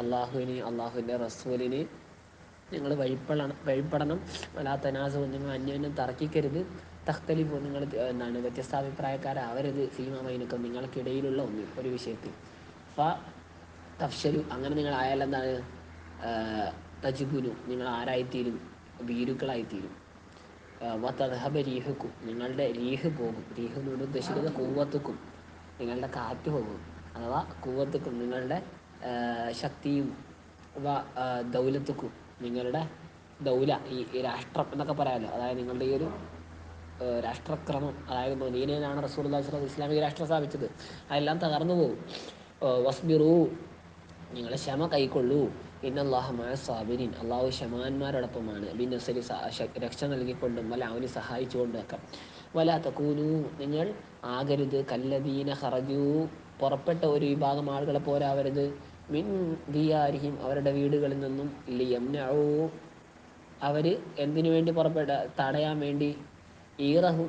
അള്ളാഹുവിനെയും അള്ളാഹുവിന്റെ നിങ്ങൾ വഴിപ്പെടണം വഴിപ്പെടണം. വലാ തനാസവും നിങ്ങൾ അന്യോന്യം തർക്കിക്കരുത്. തഖ്തലിഫ് നിങ്ങൾ എന്താണ് വ്യത്യസ്താഭിപ്രായക്കാരാവരുത് ഫീമബൈനക്കും നിങ്ങൾക്കിടയിലുള്ള ഒന്ന് ഒരു വിഷയത്തിൽ. ഫ തഫ്ഷലു അങ്ങനെ നിങ്ങൾ ആയാൽ എന്താണ്? തജുബുനു നിങ്ങൾ ആരായിത്തീരും? ഭീരുക്കളായിത്തീരും. വതദ്ഹബ രീഹക്കും നിങ്ങളുടെ രീഹ് പോകും. രീഹ് എന്ന് ഉദ്ദേശിക്കുന്നത് കൂവത്തുക്കും നിങ്ങളുടെ കാറ്റ് പോകും. അഥവാ കൂവത്തുക്കും നിങ്ങളുടെ ശക്തിയും വ ദൗലത്തുക്കും നിങ്ങളുടെ ദൗല ഈ രാഷ്ട്രം എന്നൊക്കെ പറയാമല്ലോ. അതായത് നിങ്ങളുടെ ഈ ഒരു രാഷ്ട്രക്രമം അതായത് മദീനയിലാണ് റസൂലുള്ളാഹി അള്ളാഹു ഇസ്ലാമിക രാഷ്ട്രം സ്ഥാപിച്ചത്. അതെല്ലാം തകർന്നു പോകും വസ്ബിറു നിങ്ങൾ ക്ഷമ കൈക്കൊള്ളൂ. പിന്നെ അള്ളാഹുമായ സാബിനിൻ അള്ളാഹു ക്ഷമാന്മാരോടൊപ്പമാണ്. ബിൻ നസരി രക്ഷ നൽകിക്കൊണ്ടും വല്ല അവന് സഹായിച്ചുകൊണ്ടും ഒക്കെ. വല തക്കൂനു നിങ്ങൾ ആകരുത്. കല്ലദീന ഹറജൂ പുറപ്പെട്ട ഒരു വിഭാഗം ആളുകളെ പോരാവരുത്. മിൻ ദിയാരിഹിം അവരുടെ വീടുകളിൽ നിന്നും ലിയംനഊ അവർ എന്തിനു വേണ്ടി പുറപ്പെട്ട തടയാൻ വേണ്ടി ഈറഹു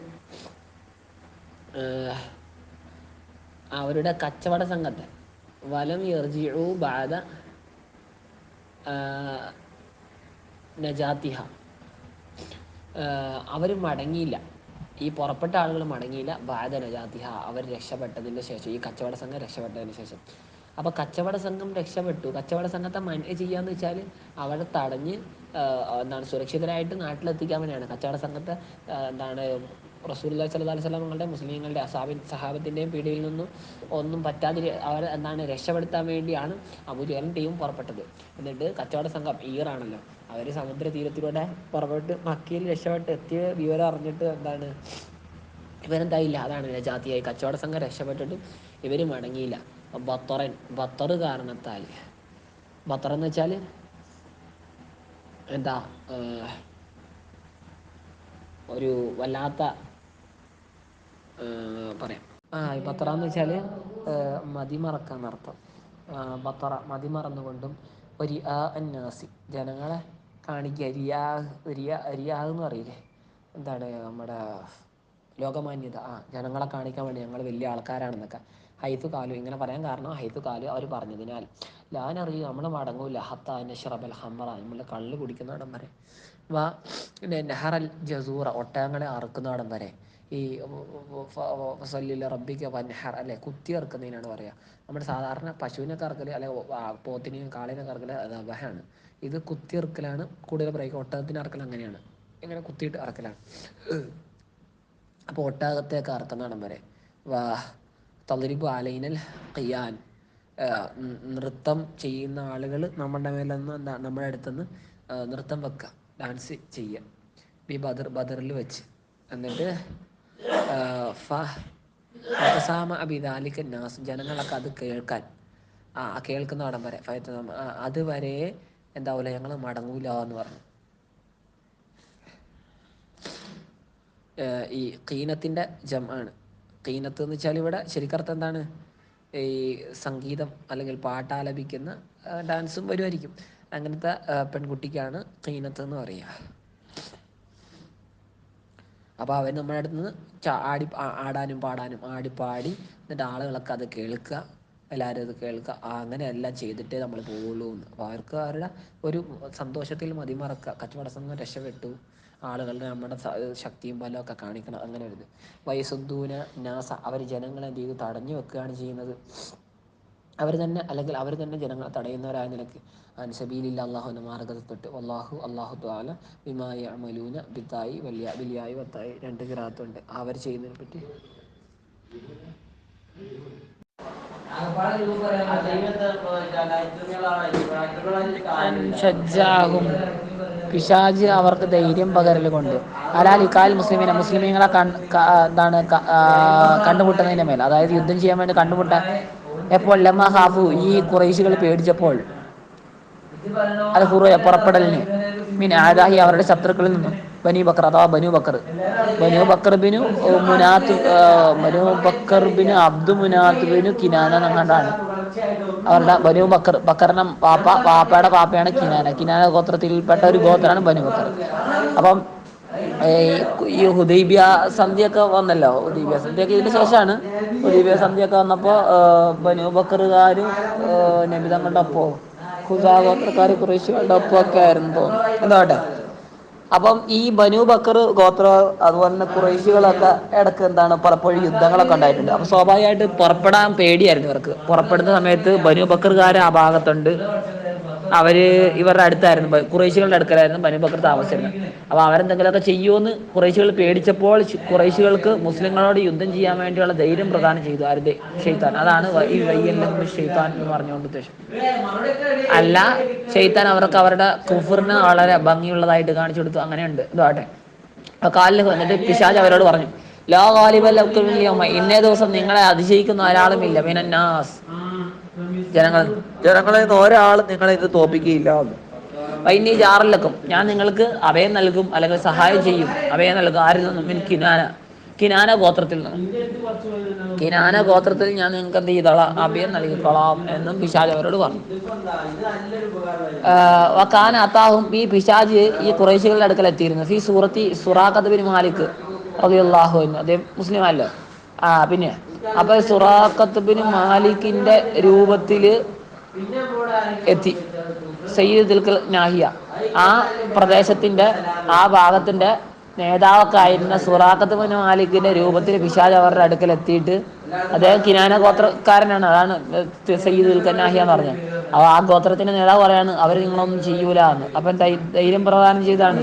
അവരുടെ കച്ചവട സംഘത്തെ. വലം യർജിഉ ബാധ നജാത്തിഹ. അവർ മടങ്ങിയില്ല. ഈ പുറപ്പെട്ട ആളുകൾ മടങ്ങിയില്ല. ബാദ ജാതിഹ അവർ രക്ഷപ്പെട്ടതിന് ശേഷം ഈ കച്ചവട സംഘം രക്ഷപ്പെട്ടതിന് ശേഷം. അപ്പോൾ കച്ചവട സംഘം രക്ഷപ്പെട്ടു. കച്ചവട സംഘത്തെ മാനേജ് ചെയ്യാന്ന് വെച്ചാൽ അവരെ തടഞ്ഞ് എന്താണ് സുരക്ഷിതരായിട്ട് നാട്ടിലെത്തിക്കാൻ വേണ്ടിയാണ്. കച്ചവട സംഘത്തെ എന്താണ് സ്വല്ലല്ലാഹി അലൈഹി വസല്ലമയുടെ മുസ്ലിങ്ങളുടെ അസാബി സഹാബത്തിന്റെയും പീടിയിൽ നിന്നും ഒന്നും പറ്റാതെ അവരെ എന്താണ് രക്ഷപ്പെടുത്താൻ വേണ്ടിയാണ് അബൂജഹലും ടീം പുറപ്പെട്ടത്. എന്നിട്ട് കച്ചവട സംഘം ഈറാണല്ലോ. അവർ സമുദ്ര തീരത്തിലൂടെ പുറപ്പെട്ട് മക്കയിൽ രക്ഷപ്പെട്ട് എത്തിയ വിവരം അറിഞ്ഞിട്ട് എന്താണ് ഇവരെന്തായില്ല? അതാണ് നജാത്തിയായി കച്ചവട സംഘം രക്ഷപ്പെട്ടിട്ടും ഇവർ മടങ്ങിയില്ല. ബത്തറൻ ബത്തറ് കാരണത്താൽ. ബത്തർ എന്ന് വെച്ചാൽ എന്താ ഒരു വല്ലാത്ത പറയാം. ആ ബത്തറ എന്ന് വെച്ചാൽ മതിമറക്കാൻ അർത്ഥം ബത്തറ മതിമറന്നുകൊണ്ടും ഒരു അന്നാസി ജനങ്ങളെ കാണിക്കുക റിയാ റിയ റിയാഹ് എന്ന് പറയില്ലേ? എന്താണ് നമ്മുടെ ലോകമാന്യത? ആ ജനങ്ങളെ കാണിക്കാൻ വേണ്ടി ഞങ്ങൾ വലിയ ആൾക്കാരാണെന്നൊക്കെ. ഹൈത്തു കാലു ഇങ്ങനെ പറയാൻ കാരണം ഹൈത്തു കാലു അവർ പറഞ്ഞതിനാൽ. ലാനറിയൂ നമ്മൾ മടങ്ങൂല. ഹത്ത നഷ്റബൽ ഹമറ നമ്മൾ കള്ള് കുടിക്കുന്നിടം വരെ. വാ പിന്നെ നെഹറൽ ജസൂറ ഒട്ടകങ്ങളെ അറുക്കുന്നിടം വരെ. ഈ സല്ലില്ല റബ്ബിക്ക് വൻഹർ അല്ലെ? കുത്തി ഇറക്കുന്നതിനാണ് പറയുക നമ്മുടെ സാധാരണ പശുവിനെ കറക്കൽ അല്ലെ പോത്തിനെയും കാളേനൊക്കെ അറക്കൽ ദബഹാണ് ഇത് കുത്തി ഇറക്കലാണ് കൂടുതൽ പറയുക ഒട്ടകത്തിന് അറക്കൽ അങ്ങനെയാണ്. ഇങ്ങനെ കുത്തിയിട്ട് അറക്കലാണ് അപ്പോൾ ഒട്ടകത്തെയൊക്കെ അറക്കുന്നിടം വരെ. വാ തളിരിബു അലൈനൽ ഖിയാൻ. നൃത്തം ചെയ്യുന്ന ആളുകൾ നമ്മുടെ മേലെന്ന് എന്താ നമ്മുടെ അടുത്തുനിന്ന് നൃത്തം വെക്കുക ഡാൻസ് ചെയ്യുക ബി ബദർ ബദറിൽ വെച്ച്. എന്നിട്ട് ഫ ഫസാമ അബിദാലിക്ക് നാസ്. ജനങ്ങളൊക്കെ അത് കേൾക്കാൻ. ആ കേൾക്കുന്ന അവിടം വരെ. അതുവരെ എന്താവില്ല ഞങ്ങൾ മടങ്ങൂല എന്ന് പറഞ്ഞു. ഈ കീനത്തിന്റെ ജം ആണ്. കീനത്ത് എന്ന് വെച്ചാൽ ഇവിടെ ശരിക്കർത്ഥം എന്താണ്? ഈ സംഗീതം അല്ലെങ്കിൽ പാട്ടാലപിക്കുന്ന ഡാൻസും വരുമായിരിക്കും അങ്ങനത്തെ പെൺകുട്ടിക്കാണ് കീനത്ത് എന്ന് പറയുക അപ്പോൾ അവൻ നമ്മുടെ അടുത്ത് ആടി ആടാനും പാടാനും ആടി പാടി എന്നിട്ട് ആളുകളൊക്കെ അത് കേൾക്കുക. എല്ലാവരും അത് കേൾക്കുക അങ്ങനെ എല്ലാം ചെയ്തിട്ടേ നമ്മൾ പോവുള്ളൂ എന്ന്. അപ്പോൾ അവർക്ക് അവരുടെ ഒരു സന്തോഷത്തിൽ മതിമറക്കുക കച്ചവട സംഘം രക്ഷപ്പെട്ടു. ആളുകളുടെ നമ്മുടെ ശക്തിയും ബലവും ഒക്കെ കാണിക്കണം. അങ്ങനെ ഒരു ഇത്. നാസ അവർ ജനങ്ങളെ എന്ത് ചെയ്തു? തടഞ്ഞു വെക്കുകയാണ് ചെയ്യുന്നത്. അവർ തന്നെ അല്ലെങ്കിൽ അവർ തന്നെ ജനങ്ങളെ തടയുന്നവരായ നിലയ്ക്ക് അൻസബീലില്ല അള്ളാഹുവിന്റെ മാർഗത്തിൽപ്പെട്ട് അള്ളാഹു അള്ളാഹു ദ്വാല വിമായ അമലൂന ബിത്തായി വലിയ ബിലിയായി വത്തായി രണ്ട് ഗ്രാത്തുണ്ട് അവർ ചെയ്യുന്നതിനെ പറ്റി ഷജ്ജാഹും പിശാജ് അവർക്ക് ധൈര്യം പകരലുകൊണ്ട്. അലാൽ ഇക്കാൽ മുസ്ലിമിനെ മുസ്ലിമീങ്ങളെ എന്താണ് കണ്ടുമുട്ടുന്നതിന്റെ മേൽ. അതായത് യുദ്ധം ചെയ്യാൻ വേണ്ടി കണ്ടുമുട്ടാൻ എപ്പോൾ ലമ്മ ഹാഫു ഈ കുറേശികൾ പേടിച്ചപ്പോൾ അത് ഹുറ പുറപ്പെടലിന്. മീൻ ആദാഹി അവരുടെ ശത്രുക്കളിൽ നിന്നും. ബനു ബക്കർ അഥവാ ബനു ബക്കർ. ബനു ബക്കർ ബിനു മുനാത്ത് ബനു ബക്കർ ബിനു അബ്ദു മുനാത്ത് ബിനു കിനാന എന്നങ്ങാണ്ടാണ് അവരുടെ ബനു ബക്കർ ബക്കറിന പാപ്പ പാപ്പയുടെ പാപ്പയാണ് കിനാന. കിനാന ഗോത്രത്തിൽപ്പെട്ട ഒരു ഗോത്രമാണ് ബനു ബക്കർ. അപ്പം ഈ ഹുദൈബിയ സന്ധിയൊക്കെ വന്നല്ലോ. ഹുദൈബിയ സന്ധിയൊക്കെ ഇതിന് ശേഷമാണ്. ഹുദൈബിയ സന്ധിയൊക്കെ വന്നപ്പോ ബനൂബക്കറുകാരും നബിതങ്ങളുടെ ഒപ്പോ ഖുസാ ഗോത്രക്കാർ കുറേശ്ശികളുടെ ഒപ്പൊക്കെ ആയിരുന്നു തോന്നുന്നു. അപ്പം ഈ ബനു ബക്കർ ഗോത്ര അതുപോലെ തന്നെ കുറേശികളൊക്കെ ഇടയ്ക്ക് എന്താണ് പലപ്പോഴും യുദ്ധങ്ങളൊക്കെ ഉണ്ടായിട്ടുണ്ട്. അപ്പൊ സ്വാഭാവികമായിട്ട് പുറപ്പെടാൻ പേടിയായിരുന്നു ഇവർക്ക്. പുറപ്പെടുന്ന സമയത്ത് ബനു ബക്കറുകാർ ആ ഭാഗത്തുണ്ട്. അവർ ഇവരുടെ അടുത്തായിരുന്നു. കുറേശികളുടെ അടുക്കലായിരുന്നു ബനുബക്കർ താമസിച്ചിരുന്നത്. അപ്പൊ അവരെന്തെങ്കിലുമൊക്കെ ചെയ്യുമെന്ന് കുറേശികൾ പേടിച്ചപ്പോൾ കുറേശികൾക്ക് മുസ്ലിങ്ങളോട് യുദ്ധം ചെയ്യാൻ വേണ്ടിയുള്ള ധൈര്യം പ്രദാനം ചെയ്തു. ആരുടെ ഷെയ്ത്താൻ അതാണ് ഈ വയ്യല്ല ഷെയ്ത്താൻ എന്ന് പറഞ്ഞുകൊണ്ട് ഉദ്ദേശം. അല്ല ഷെയ്ത്താൻ അവർക്ക് അവരുടെ കുഫറിന് വളരെ ഭംഗിയുള്ളതായിട്ട് കാണിച്ചു കൊടുത്തു. അങ്ങനെയുണ്ട്. ഇതാട്ടെ അപ്പോൾ കാലിൽ വന്നിട്ട് പിശാജ് അവരോട് പറഞ്ഞു ലാ ഗാലിബല്ലൗമ ഇന്നേ ദിവസം നിങ്ങളെ അതിശയിക്കുന്ന ഒരാളുമില്ല മിനന്നാസ്. ജനങ്ങൾ ജനങ്ങളിൽ നിന്ന് ഒരാളും നിങ്ങളെ ഇത് തോപ്പിക്കുകയില്ല എന്ന്. വൈന്യ ഞാൻ നിങ്ങൾക്ക് അഭയം നൽകും അല്ലെങ്കിൽ സഹായം ചെയ്യും. അഭയം നൽകും. ആരിൽ നിന്നും കിനാന. കിനാന ഗോത്രത്തിൽ നിന്നും. കിനാന ഗോത്രത്തിൽ ഞാൻ നിങ്ങൾക്ക് എന്ത് ചെയ്തോളാം? അഭയം നൽകിക്കൊള്ളാം എന്നും പിശാജ് അവരോട് പറഞ്ഞു. വക്കാന അത്താഹും ഈ പിശാജ് ഈ കുറേശികളുടെ അടുക്കൽ എത്തിയിരുന്നു ഫി സൂറത്തി സുറാഖത്ത് ബിൻ മാലിക് റളിയല്ലാഹു എന്ന് അദ്ദേഹം മുസ്ലിം അല്ലേ? ആ പിന്നെ അപ്പൊ സുറാഖത്ത് ബിൻ മാലിക്കിന്റെ രൂപത്തിൽ എത്തി. സയ്യിദ് നാഹിയ. ആ പ്രദേശത്തിന്റെ ആ ഭാഗത്തിന്റെ നേതാവൊക്കെ ആയിരുന്ന സുറാഖത്ത് ബിൻ മാലിക്കിന്റെ രൂപത്തിൽ പിശാജ് അവരുടെ അടുക്കൽ എത്തിയിട്ട് അദ്ദേഹം കിനാന ഗോത്രക്കാരനാണ്. അതാണ് സയ്യിദ് ദിൽക്കൽ നാഹിയ എന്ന് പറഞ്ഞത്. അപ്പൊ ആ ഗോത്രത്തിന്റെ നേതാവ് പറയാണ് അവർ നിങ്ങളൊന്നും ചെയ്യൂല എന്ന് അപ്പൊ ധൈര്യം പ്രദാനം ചെയ്താണ്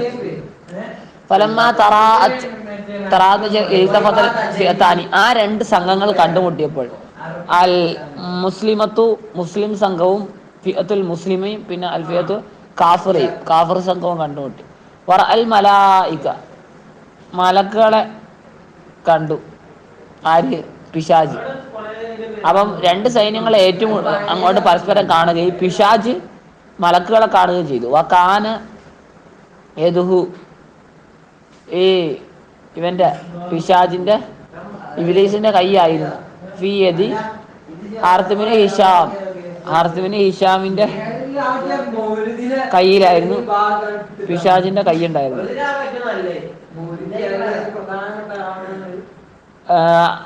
തറാഅത്ത് ആ രണ്ട് സംഘങ്ങൾ കണ്ടുമുട്ടിയപ്പോൾ. അൽ മുസ്ലിമത്തു മുസ്ലിം സംഘവും ഫിയത്തുൽ മുസ്ലിമയും പിന്നെ അൽ ഫിയത്തു കാഫിറയും. കാഫിർ സംഘവും കണ്ടുമുട്ടി. വറ അൽ മലായിക. മലക്കുകളെ കണ്ടു. ആര്? പിശാജ്. അപ്പം രണ്ട് സൈന്യങ്ങളെ ഏറ്റവും അങ്ങോട്ട് പരസ്പരം കാണുകയും പിശാജ് മലക്കുകളെ കാണുകയും ചെയ്തു. വ കാന യദുഹു ഈ ഇവന്റെ പിശാജിന്റെ ഇബിലീസിന്റെ കൈയായിരുന്നു. ഫി ഹാർത്തുബിന് ഹിഷാം ഹാർത്തിമിന് ഹിഷാമിന്റെ കയ്യിലായിരുന്നു പിശാജിന്റെ കൈ ഉണ്ടായിരുന്നു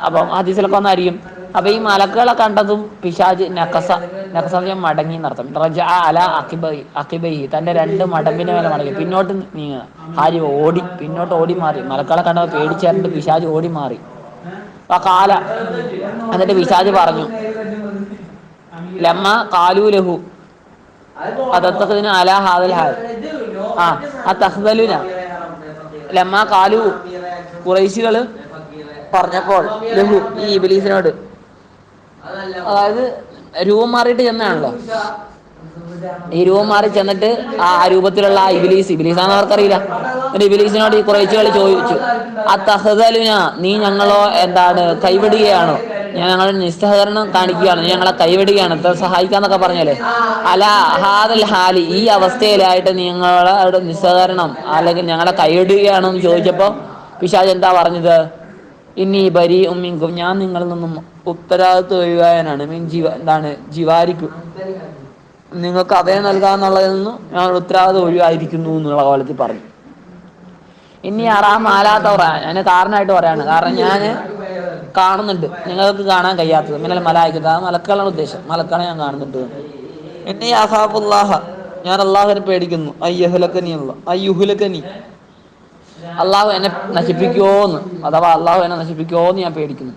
അപ്പം ഹദീസിലൊക്കെ വന്നായിരിക്കും അപ്പൊ ഈ മലക്കുകളെ കണ്ടതും പിശാജ് നക്കസ നക്കസ മടങ്ങി നടത്തും. റജ അല അക്കിബൈ അക്കിബൈ തന്റെ രണ്ട് മടമ്പിന്റെ മേലെ മടങ്ങി. പിന്നോട്ട് നീങ്ങുക. ഹാരി ഓടി പിന്നോട്ട് ഓടി മാറി. മലക്കുകളെ കണ്ടത് പേടിച്ചേർന്നിട്ട് പിശാജ് ഓടി മാറി. ആ കാല എന്നിട്ട് പിശാജ് പറഞ്ഞു ലമ്മ കാലു ലഹു അതത്തതിന് അല ഹാദൽ ഹാൽ ആ ആ തഹ്ദലുന ലമ്മ കാലു കുറേശികൾ പറഞ്ഞപ്പോൾ ലഹു ഈ ഇബിലീസിനോട് അതായത് രൂപം മാറിയിട്ട് ചെന്നാണല്ലോ. ഈ രൂപം മാറി ചെന്നിട്ട് ആ രൂപത്തിലുള്ള ആ ഇബിലീസ് ഇബിലീസ് ആണെന്ന് അവർക്കറിയില്ല ഇബിലീസിനോട് ഈ കുറേച്ചുകൾ ചോദിച്ചു. ആ തഹദലുന നീ ഞങ്ങളോ എന്താണ് കൈവിടുകയാണോ? ഞങ്ങളുടെ നിസ്സഹകരണം കാണിക്കുകയാണ് ഞങ്ങളെ കൈവിടുകയാണ്. സഹായിക്കാന്നൊക്കെ പറഞ്ഞല്ലേ? അല ഹാദൽ ഹാലി ഈ അവസ്ഥയിലായിട്ട് നിങ്ങളെ നിസ്സഹകരണം അല്ലെങ്കിൽ ഞങ്ങളെ കൈവിടുകയാണോ എന്ന് ചോദിച്ചപ്പോ പിശാജ് എന്താ പറഞ്ഞത്? ഇനി ബരി ഉമ്മിങ്കും ഞാൻ നിങ്ങളിൽ നിന്നും ഉത്തരവാദിത്വ ഒഴിവായനാണ് മീൻ ജീവ എന്താണ്? ജീവാരിക്കു. നിങ്ങൾക്ക് അഭയം നൽകാന്നുള്ളതിൽ നിന്നും ഞാൻ ഉത്തരവാദിത്വം ഒഴിവായിരിക്കുന്നു എന്നുള്ള കോലത്തിൽ പറഞ്ഞു. ഇനി അറാം പറയാം ഞാൻ കാരണമായിട്ട് പറയാണ്. കാരണം ഞാൻ കാണുന്നുണ്ട്. നിങ്ങൾക്ക് കാണാൻ കഴിയാത്തത്. മിന്നൽ മലായിക്കത്ത്. ആ മലക്കളാണ് ഉദ്ദേശം. മലക്കളെ ഞാൻ കാണുന്നുണ്ട്. എന്നെ അഹാബുല്ലാഹ ഞാൻ അള്ളാഹുവിനെ പേടിക്കുന്നു. അയ്യഹുലക്കനി അയ്യുഹുലക്കനി. അള്ളാഹു എന്നെ നശിപ്പിക്കുമോന്ന് അഥവാ അള്ളാഹു എന്നെ നശിപ്പിക്കുമോന്ന് ഞാൻ പേടിക്കുന്നു.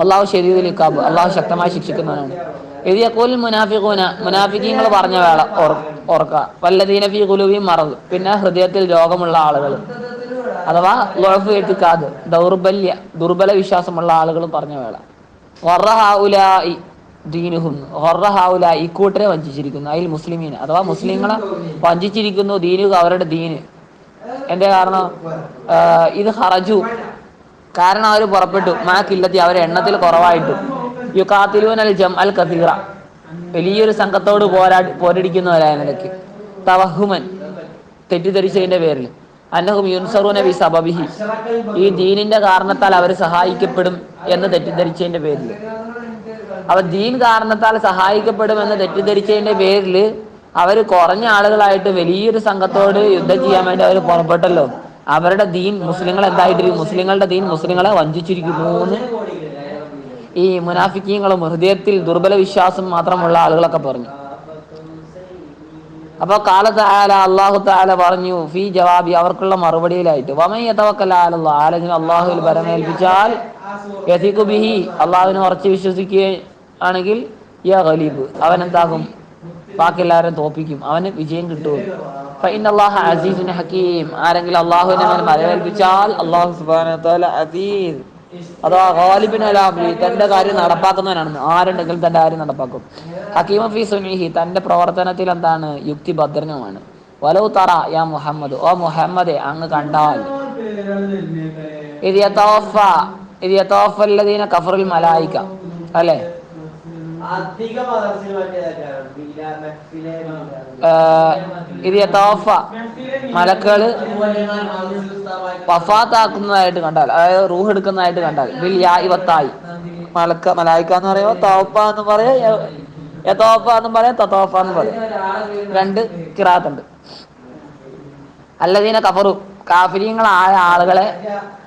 അള്ളാഹു ശരീരത്തിൽ കാബ് അള്ളാഹു ശക്തമായി ശിക്ഷിക്കുന്നവനാണ്. എഴുതിയ കോലിൽ മുനാഫിഖൂന. മുനാഫിക്കീങ്ങൾ പറഞ്ഞ വേള ഓർക്ക വല്ലതീന ഫി കുലുവിയും മറവ് പിന്നെ ഹൃദയത്തിൽ രോഗമുള്ള ആളുകൾ. അഥവാ ലോഫ് എത്തിക്കാത് ദൗർബല്യ ദുർബല വിശ്വാസമുള്ള ആളുകൾ പറഞ്ഞ വേള. ഇക്കൂട്ടരെ വഞ്ചിച്ചിരിക്കുന്നു. അതിൽ മുസ്ലിമീൻ അഥവാ മുസ്ലിങ്ങളെ വഞ്ചിച്ചിരിക്കുന്നു ദീനുക അവരുടെ ദീന്. എന്റെ കാരണം ഇത് ഹറജു. കാരണം അവർ പുറപ്പെട്ടു. മാ കില്ലത്തി അവരെ എണ്ണത്തിൽ കുറവായിട്ടു. യുക്കാത്തിലൂൻ അൽ ജം അൽ കസീറ. വലിയൊരു സംഘത്തോട് പോരാടി പോരടിക്കുന്നവരായ നിലയ്ക്ക് തവഹുമൻ. തെറ്റിദ്ധരിച്ചതിന്റെ പേരിൽ. അന്നഹും യുൻസറൂന വി സബബിഹി. ഈ ദീനിന്റെ കാരണത്താൽ അവർ സഹായിക്കപ്പെടും എന്ന് തെറ്റിദ്ധരിച്ചതിന്റെ പേരിൽ. അവ ദീൻ കാരണത്താൽ സഹായിക്കപ്പെടും എന്ന് തെറ്റിദ്ധരിച്ചതിന്റെ പേരിൽ അവർ കുറഞ്ഞ ആളുകളായിട്ട് വലിയൊരു സംഘത്തോട് യുദ്ധം ചെയ്യാൻ വേണ്ടി അവർ പുറപ്പെട്ടല്ലോ. അവരുടെ ദീൻ മുസ്ലിങ്ങൾ എന്തായിട്ടിരിക്കും? മുസ്ലിങ്ങളുടെ ദീൻ മുസ്ലിങ്ങളെ വഞ്ചിച്ചിരിക്കുന്നു ഈ മുനാഫിക്കീങ്ങളും ഹൃദയത്തിൽ ദുർബല വിശ്വാസം മാത്രമുള്ള ആളുകളൊക്കെ പറഞ്ഞു. അപ്പൊ കാലത്ത് ആല അള്ളാഹു താല പറഞ്ഞു ഫി ജവാബി അവർക്കുള്ള മറുപടിയിലായിട്ട് വമയത്തവക്കല്ല ആലല്ല ആലെങ്കിലും അള്ളാഹുവിൽ പരമേൽപ്പിച്ചാൽ അള്ളാഹുവിനെ ഉറച്ചു വിശ്വസിക്കുകയാണെങ്കിൽ അവൻ എന്താകും? ബാക്കി എല്ലാവരും തോപ്പിക്കും. അവന് വിജയം കിട്ടും. അള്ളാഹു ആരെങ്കിലും അസീസ്. തന്റെ കാര്യം നടപ്പാക്കുന്നവനാണ് ആരുണ്ടെങ്കിലും തന്റെ കാര്യം നടപ്പാക്കും. ഹക്കീമ ഫി തന്റെ പ്രവർത്തനത്തിൽ എന്താണ്? യുക്തിഭദ്രനുമാണ്. വലൗ തറ യാ മുഹമ്മദ്. ഓ മുഹമ്മദെ അങ്ങ് കണ്ടാൽ. ഇത് യതവഫ. ഇത് കഫറുൽ മലായിക. അല്ലേ? ഇത് യതവഫ മലക്കുകൾ വഫാത്താക്കുന്നതായിട്ട് കണ്ടാൽ അതായത് റൂഹ് എടുക്കുന്നതായിട്ട് കണ്ടാൽ ബിൽ യാ ഇവത്തായി മലക്ക മലായിക്ക എന്ന് പറയുമ്പോൾ തോഫ എന്ന് പറയാം യതവഫ എന്ന് പറയാം തതവഫ എന്ന് പറയാം. രണ്ട് കിറാത്തുണ്ട്. അല്ലതീന കഫറു. കാഫിര്യങ്ങളായ ആളുകളെ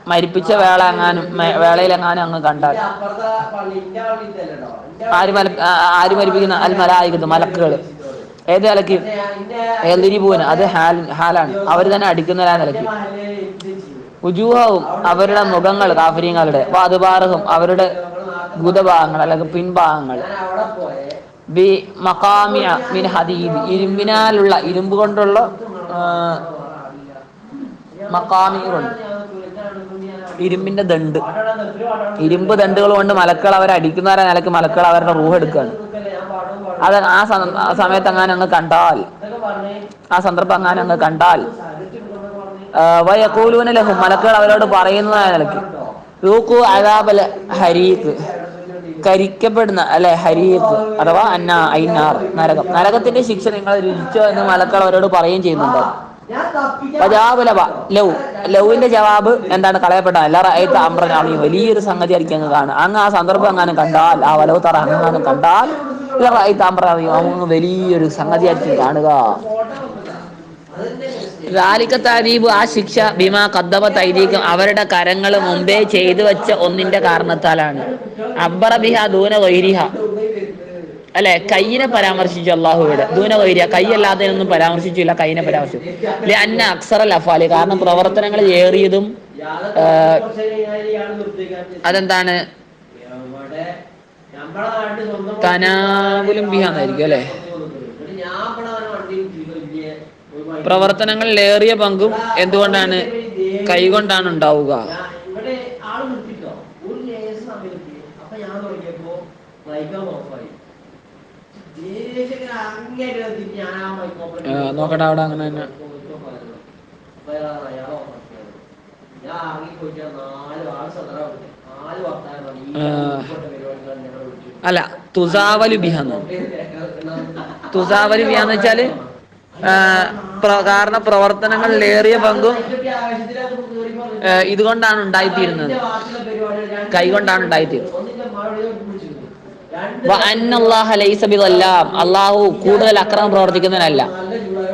മരിപ്പിച്ച വേള എങ്ങാനും വേളയിലെങ്ങാനും അങ്ങ് കണ്ടാൽ. ആര് ആര് മരിപ്പിക്കുന്ന അൽ മലായികത്ത് മലക്കുകൾ ഏത് നിലയ്ക്ക്? എതിരിപൂന് അത് ഹാൽ ഹാലാണ്. അവർ തന്നെ അടിക്കുന്ന നിലയ്ക്ക്. ഉജൂഹവും അവരുടെ മുഖങ്ങൾ കാഫര്യങ്ങളുടെ വാതുപാറും അവരുടെ ഭൂതഭാഗങ്ങൾ അല്ലെങ്കിൽ പിൻഭാഗങ്ങൾ. ബി മക്കാമിയ മിൻ ഹദീദ്. ഇരുമ്പിനാലുള്ള ഇരുമ്പ് കൊണ്ടുള്ള ആ, മക്കാമി കൊണ്ട് ഇരുമ്പിന്റെ ദണ്ട്. ഇരുമ്പ് ദണ്ടുകൾ കൊണ്ട് മലക്കൾ അവരെ അടിക്കുന്നവരെ നിലയ്ക്ക് മലക്കൾ അവരുടെ റൂഹ് എടുക്കുകയാണ് അത് ആ സമയത്ത് അങ്ങനെ അങ്ങ് കണ്ടാൽ ആ സന്ദർഭം അങ്ങനെ അങ്ങ് കണ്ടാൽ വയക്കൂലൂന ലഹും മലക്കുകൾ അവരോട് പറയുന്നതായ നിലയ്ക്ക്. റൂക്കു അതാബൽ ഹരീക്ക് കരിക്കപ്പെടുന്ന അല്ലെ ഹരീക്ക് അഥവാ അന്ന ഐനാർ നരകം. നരകത്തിന്റെ ശിക്ഷ നിങ്ങൾ രുചിച്ചോ എന്ന് മലക്കൾ അവരോട് പറയുകയും ചെയ്യുന്നുണ്ട്. ലവ് ലവിന്റെ ജവാബ് എന്താണ്? കളയപ്പെട്ട എല്ലാറായിട്ട് അമ്രൻ വലിയൊരു സംഗതി ആയിരിക്കും അങ്ങ് കാണുക. അങ്ങ് ആ സന്ദർഭം അങ്ങാനും കണ്ടാൽ ആ വലവ് തറ അങ്ങാനും കണ്ടാൽ എല്ലാ റഅയ്ത അമ്രൻ അളീം അങ്ങ് വലിയൊരു സംഗതി ആയിരിക്കും കാണുക. റാലിക്ക താരീബ് ആ ശിക്ഷ ഭീമ കദ്ദമ തൈരീക്കും അവരുടെ കരങ്ങൾ മുമ്പേ ചെയ്തു വെച്ച ഒന്നിന്റെ കാരണത്താലാണ്. അബ്ബറ ബിഹ ദൂന വൈരിഹ അല്ലെ? കയ്യിനെ പരാമർശിച്ചു അള്ളാഹുവിടെ ദൂന വൈരിയ കൈയല്ലാത്തതിനൊന്നും പരാമർശിച്ചില്ല കൈനെ പരാമർശിച്ചു. അന്ന അക്സറ അഫാലി കാരണം പ്രവർത്തനങ്ങൾ ഏറിയതും അതെന്താണ്? തനാകുലും ബിഹാന്നായിരിക്കും അല്ലെ? പ്രവർത്തനങ്ങളിൽ ഏറിയ പങ്കും എന്തുകൊണ്ടാണ്? കൈകൊണ്ടാണ് ഉണ്ടാവുക ഞാൻ ഇവിടെ ആൾ നിർത്തിട്ടോ ഒരു ലേസ് സമയത്ത് അപ്പൊ ഞാൻ നോക്കിയപ്പോ മൈക്കം ഓഫായി ദേഷ്യത്തിന് അങ്ങനെ നിർത്തിയിട്ട് ഞാൻ ആ മൈക്ക് ഓഫ് ആ, നോക്കട്ടെ അവിടെ അങ്ങനെ തന്നെ. ഞാൻ ഇറങ്ങി പോയിട്ട് നാല് ആൾ സദറ വിളിച്ചു നാല് വർത്താനം പറഞ്ഞു. ഈ ആ. ഉൾപ്പെട്ട അവിടെ അങ്ങനെ തന്നെ. അല്ല തുസാവലു ബിഹാന്ന് തുസാവലു ബിഹാന്ന് വെച്ചാൽ കാരണ പ്രവർത്തനങ്ങളിലേറിയ പങ്കും ഇതുകൊണ്ടാണ് ഉണ്ടായിത്തീരുന്നത്. കൈകൊണ്ടാണ് ഉണ്ടായിത്തീരുന്നത്. അള്ളാഹു കൂടുതൽ അക്രമം പ്രവർത്തിക്കുന്നതിനല്ല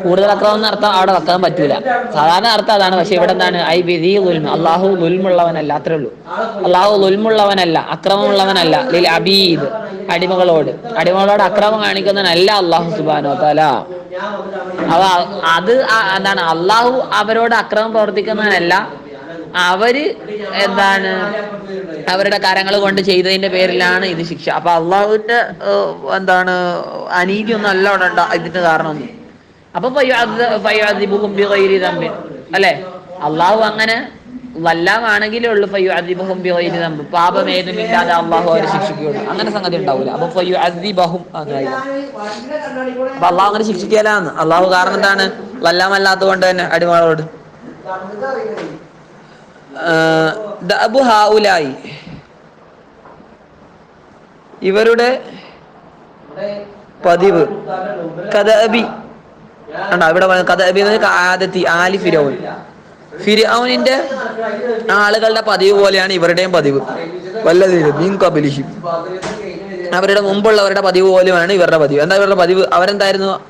കൂടുതൽ അക്രമം എന്ന അർത്ഥം അവിടെ വെക്കാൻ പറ്റൂല. സാധാരണ അർത്ഥം അതാണ്. പക്ഷെ ഇവിടെ എന്താണ്? ഐ ബിദി ഗുൽമ അള്ളാഹു ഗുൽമുള്ളവനല്ല അത്രേ ഉള്ളൂ. അള്ളാഹു ഗുൽമുള്ളവനല്ല അക്രമമുള്ളവനല്ല. ലിൽ അബീദ്. അടിമകളോട്. അടിമകളോട് അക്രമം കാണിക്കുന്നവനല്ല അള്ളാഹു സുബാനോ തല അവ അത് എന്താണ്? അള്ളാഹു അവരോട് അക്രമം പ്രവർത്തിക്കുന്നവനല്ല. അവർ എന്താണ് അവരുടെ കരങ്ങൾ കൊണ്ട് ചെയ്തതിന്റെ പേരിലാണ് ഇത് ശിക്ഷ. അപ്പൊ അള്ളാഹുവിന്റെ എന്താണ് അനീതി ഒന്നും അല്ല അവിടെ ഉണ്ടാ- കാരണം ഒന്നും അപ്പൊ. അല്ലെ? അള്ളാഹു അങ്ങനെ വല്ലാമാണെങ്കിലേ ഉള്ളു ഫയ്യു അദിബഹും ബിഗൈരി ദംബ് ഇല്ലാതെ അള്ളാഹു അവരെ ശിക്ഷിക്കുകയുള്ളൂ. അങ്ങനെ സംഗതി ഉണ്ടാവില്ല അപ്പൊ ഫയ്യു അദിബഹും അപ്പൊ അള്ളാഹു അങ്ങനെ ശിക്ഷിക്കലാന്ന്. അള്ളാഹു കാരണം എന്താണ്? വല്ലാമല്ലാത്തത് കൊണ്ട് തന്നെ അടിമകളോട്. ഇവരുടെ പതിവ്. കഥബി കണ്ടോ ഇവിടെ കഥബി ആദത്തി ആലി ഫിരൗൻ. ഫിരൗനിന്റെ ആളുകളുടെ പതിവ് പോലെയാണ് ഇവരുടെയും പതിവ്. വല്ലതിൽ അവരുടെ മുമ്പുള്ളവരുടെ പതിവ് പോലെയാണ് ഇവരുടെ പതിവ്. എന്താ ഇവരുടെ പതിവ്? അവരെന്തായിരുന്നു?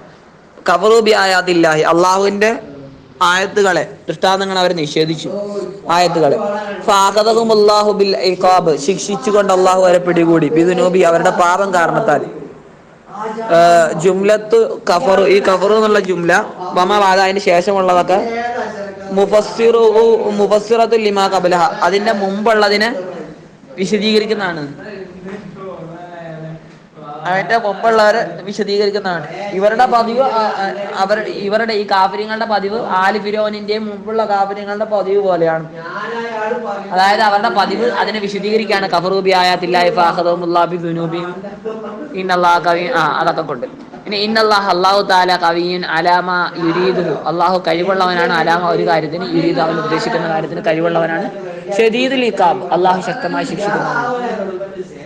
കവറൂബി ആയാതില്ലാഹി. അള്ളാഹുവിന്റെ ആയത്തുകളെ ദൃഷ്ടാന്തങ്ങൾ അവർ നിഷേധിച്ചു. ആയത്തുകളെ. ഫാഖദഹും അല്ലാഹു ബിൽ ഇഖാബ്. ശിക്ഷിച്ചുകൊണ്ട് അള്ളാഹു അവരെ പിടികൂടി. ബിദുനൂബി അവരുടെ പാപം കാരണത്താൽ. ജുംലത്ത് കഫറു. ഈ കഫറു എന്നുള്ള ജുംല വമ വാദ അതിന് ശേഷമുള്ളതൊക്കെ മുഫസ്സിറു മുഫസ്സിറത്തു ലിമാ കബലഹ അതിന്റെ മുമ്പുള്ളതിനെ വിശദീകരിക്കുന്നതാണ്. അതിന്റെ മുമ്പുള്ളവര് വിശദീകരിക്കുന്നതാണ്. ഇവരുടെ പതിവ് അവർ ഇവരുടെ ഈ കാഫര്യങ്ങളുടെ പതിവ് ആൽ ഫിരോനിന്റെയും മുമ്പുള്ള കാഫര്യങ്ങളുടെ പതിവ് പോലെയാണ്. അതായത് അവരുടെ പതിവ് അതിനെ വിശദീകരിക്കുകയാണ്. കഫറൂബി ആയാത്തില്ലായി ആ അതൊക്കെ കൊണ്ട് ഇനി ഇന്നല്ലാഹ് അള്ളാഹു താല കവിയൻ അലാമ യുരീദു അള്ളാഹു കഴിവുള്ളവനാണ് അലാമ ഒരു കാര്യത്തിന് യുരീദ് അവൻ ഉദ്ദേശിക്കുന്ന കാര്യത്തിന് കഴിവുള്ളവനാണ്. ഷദീദുൽ ഇക്കാബ് അള്ളാഹു ശക്തമായി ശിക്ഷിക്കുന്നതാണ്